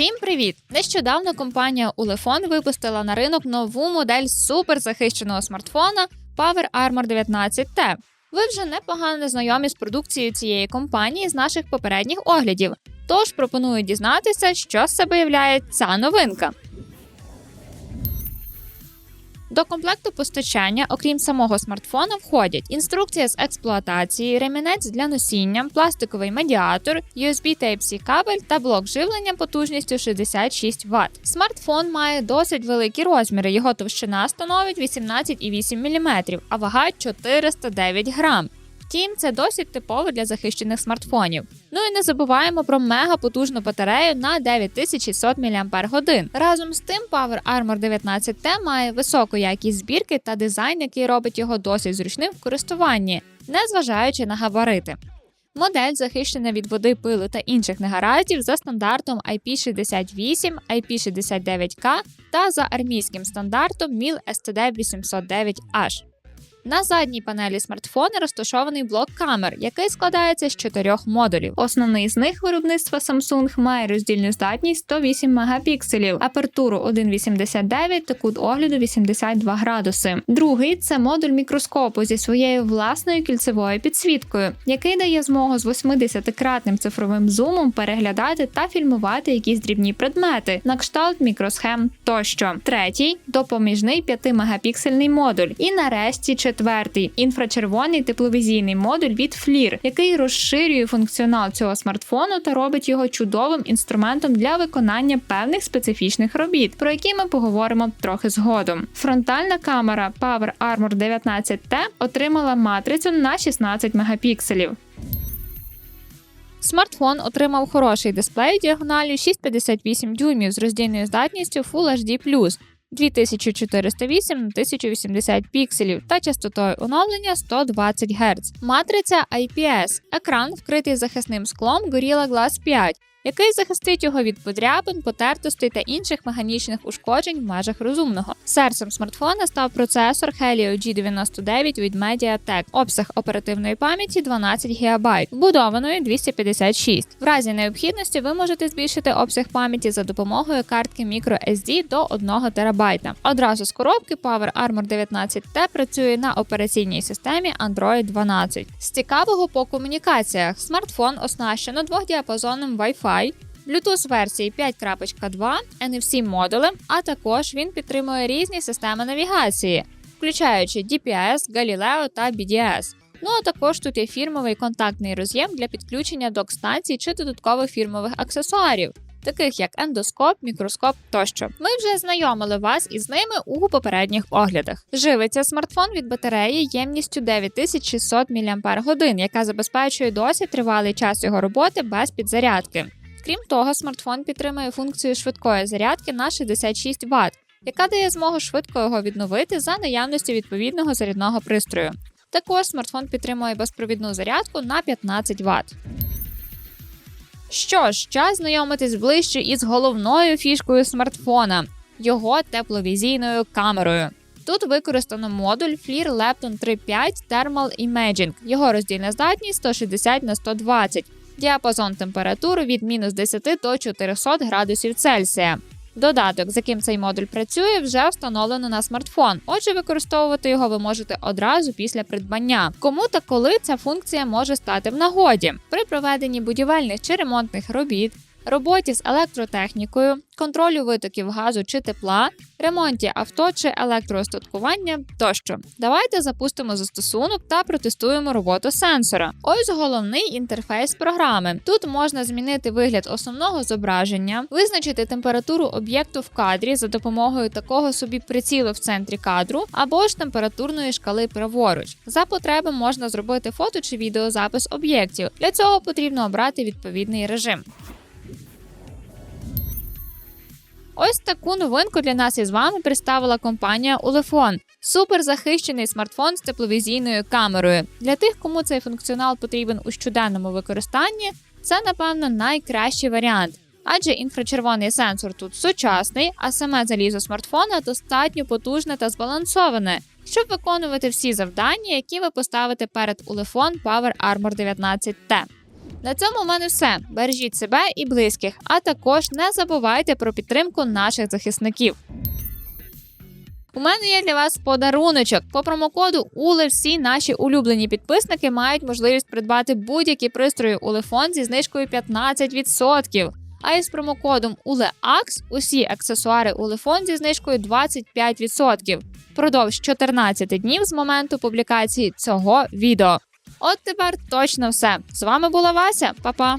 Всім привіт! Нещодавно компанія Ulefone випустила на ринок нову модель суперзахищеного смартфона Power Armor 19T. Ви вже непогано знайомі з продукцією цієї компанії з наших попередніх оглядів. Тож пропоную дізнатися, що з себе являє ця новинка. До комплекту постачання, окрім самого смартфона, входять інструкція з експлуатації, ремінець для носіння, пластиковий медіатор, USB Type-C кабель та блок живлення потужністю 66 Вт. Смартфон має досить великі розміри. Його товщина становить 18,8 мм, а вага 409 грам. Втім, це досить типово для захищених смартфонів. Ну і не забуваємо про мегапотужну батарею на 9100 мАч. Разом з тим, Power Armor 19T має високу якість збірки та дизайн, який робить його досить зручним в користуванні, незважаючи на габарити. Модель захищена від води, пилу та інших негараздів за стандартом IP68, IP69K та за армійським стандартом MIL STD 809H. На задній панелі смартфона розташований блок камер, який складається з чотирьох модулів. Основний з них виробництва Samsung має роздільну здатність 108 мегапікселів, апертуру 1,89 та кут огляду 82 градуси. Другий це модуль мікроскопу зі своєю власною кільцевою підсвіткою, який дає змогу з 80-кратним цифровим зумом переглядати та фільмувати якісь дрібні предмети, на кшталт мікросхем тощо. Третій допоміжний 5-мегапіксельний модуль. І нарешті інфрачервоний тепловізійний модуль від FLIR, який розширює функціонал цього смартфону та робить його чудовим інструментом для виконання певних специфічних робіт, про які ми поговоримо трохи згодом. Фронтальна камера Power Armor 19T отримала матрицю на 16 мегапікселів. Смартфон отримав хороший дисплей діагоналю 6,58 дюймів з роздільною здатністю Full HD+, 2408 на 1080 пікселів та частотою оновлення 120 Гц. Матриця IPS. Екран вкритий захисним склом Gorilla Glass 5, який захистить його від подряпин, потертостей та інших механічних ушкоджень в межах розумного. Серцем смартфона став процесор Helio G99 від MediaTek, обсяг оперативної пам'яті 12 ГБ, вбудованої 256. В разі необхідності ви можете збільшити обсяг пам'яті за допомогою картки microSD до 1 ТБ. Одразу з коробки Power Armor 19T працює на операційній системі Android 12. З цікавого по комунікаціях смартфон оснащено двохдіапазонним Wi-Fi, Bluetooth версії 5.2, NFC модулем, а також він підтримує різні системи навігації, включаючи DPS, Galileo та BDS. Ну а також тут є фірмовий контактний роз'єм для підключення док-станцій чи додаткових фірмових аксесуарів, таких як ендоскоп, мікроскоп тощо. Ми вже знайомили вас із ними у попередніх оглядах. Живиться смартфон від батареї ємністю 9600 мАч, яка забезпечує досить тривалий час його роботи без підзарядки. Крім того, смартфон підтримує функцію швидкої зарядки на 66 Вт, яка дає змогу швидко його відновити за наявності відповідного зарядного пристрою. Також смартфон підтримує безпровідну зарядку на 15 Вт. Що ж, час знайомитись ближче із головною фішкою смартфона його тепловізійною камерою. Тут використано модуль FLIR Lepton 3.5 Thermal Imaging. Його роздільна здатність 160 на 120, діапазон температур від мінус 10 до 400 градусів Цельсія. Додаток, з яким цей модуль працює, вже встановлено на смартфон. Отже, використовувати його ви можете одразу після придбання. Кому та коли ця функція може стати в нагоді при проведенні будівельних чи ремонтних робіт, роботі з електротехнікою, контролю витоків газу чи тепла, ремонті авто чи електроостаткування тощо. Давайте запустимо застосунок та протестуємо роботу сенсора. Ось головний інтерфейс програми. Тут можна змінити вигляд основного зображення, визначити температуру об'єкту в кадрі за допомогою такого собі прицілу в центрі кадру або ж температурної шкали праворуч. За потреби можна зробити фото чи відеозапис об'єктів. Для цього потрібно обрати відповідний режим. Ось таку новинку для нас із вами представила компанія Ulefone. Суперзахищений смартфон з тепловізійною камерою. Для тих, кому цей функціонал потрібен у щоденному використанні, це, напевно, найкращий варіант. Адже інфрачервоний сенсор тут сучасний, а саме залізо смартфона достатньо потужне та збалансоване, щоб виконувати всі завдання, які ви поставите перед Ulefone Power Armor 19T. На цьому в мене все. Бережіть себе і близьких, а також не забувайте про підтримку наших захисників. У мене є для вас подаруночок. По промокоду УЛЕ всі наші улюблені підписники мають можливість придбати будь-які пристрої Улефон зі знижкою 15%. А із промокодом УЛЕАКС усі аксесуари Улефон зі знижкою 25%. Впродовж 14 днів з моменту публікації цього відео. От тепер точно все. З вами була Вася, Па-па!